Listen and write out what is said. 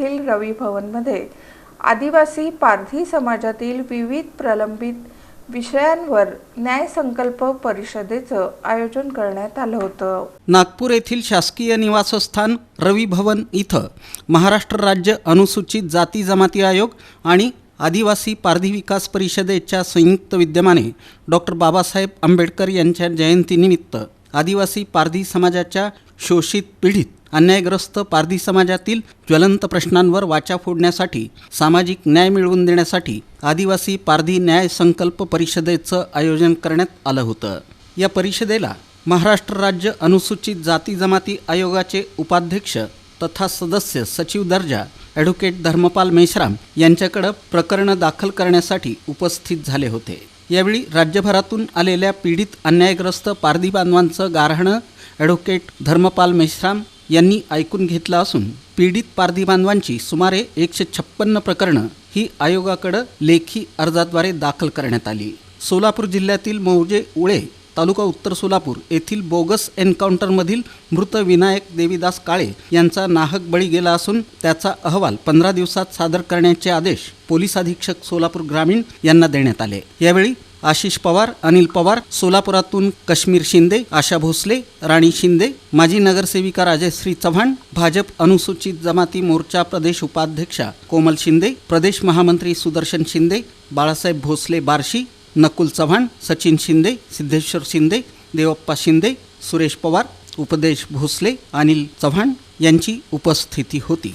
रवी भवनमध्ये आदिवासी पारधी समाजातील विविध प्रलंबित विषयांवर न्यायसंकल्प परिषदेचं आयोजन करण्यात आलं होतं. नागपूर येथील शासकीय निवासस्थान रवी भवन इथं महाराष्ट्र राज्य अनुसूचित जाती जमाती आयोग आणि आदिवासी पारधी विकास परिषदेच्या संयुक्त विद्यमाने डॉक्टर बाबासाहेब आंबेडकर यांच्या जयंतीनिमित्त आदिवासी पारधी समाजाच्या शोषित पीडित अन्यायग्रस्त पारधी समाजातील ज्वलंत प्रश्नांवर वाचा फोडण्यासाठी सामाजिक न्याय मिळवून देण्यासाठी आदिवासी पारधी न्याय संकल्प परिषदेचं आयोजन करण्यात आलं होतं. या परिषदेला महाराष्ट्र राज्य अनुसूचित जाती जमाती आयोगाचे उपाध्यक्ष तथा सदस्य सचिव दर्जा ॲडव्होकेट धर्मपाल मेश्राम यांच्याकडं प्रकरणं दाखल करण्यासाठी उपस्थित झाले होते. यावेळी राज्यभरातून आलेल्या पीडित अन्यायग्रस्त पारधी बांधवांचं गारहाणं ॲडव्होकेट धर्मपाल मेश्राम यांनी ऐकून घेतलं असून पीडित पारधी बांधवांची सुमारे एकशे छप्पन्न प्रकरणं ही आयोगाकडं लेखी अर्जाद्वारे दाखल करण्यात आली. सोलापूर जिल्ह्यातील मौजे उळे तालुका उत्तर सोलापूर येथील बोगस एन्काउंटरमधील मृत विनायक देवीदास काळे यांचा नाहक बळी गेला असून त्याचा अहवाल पंधरा दिवसात सादर करण्याचे आदेश पोलीस अधीक्षक सोलापूर ग्रामीण यांना देण्यात आले. यावेळी आशिष पवार अनिल पवार सोलापुरातून काश्मीर शिंदे आशा भोसले राणी शिंदे माजी नगरसेविका राजश्री चव्हाण भाजप अनुसूचित जमाती मोर्चा प्रदेश उपाध्यक्षा कोमल शिंदे प्रदेश महामंत्री सुदर्शन शिंदे बाळासाहेब भोसले बार्शी नकुल चव्हाण सचिन शिंदे सिद्धेश्वर शिंदे देवप्पा शिंदे सुरेश पवार उपदेश भोसले अनिल चव्हाण यांची उपस्थिती होती.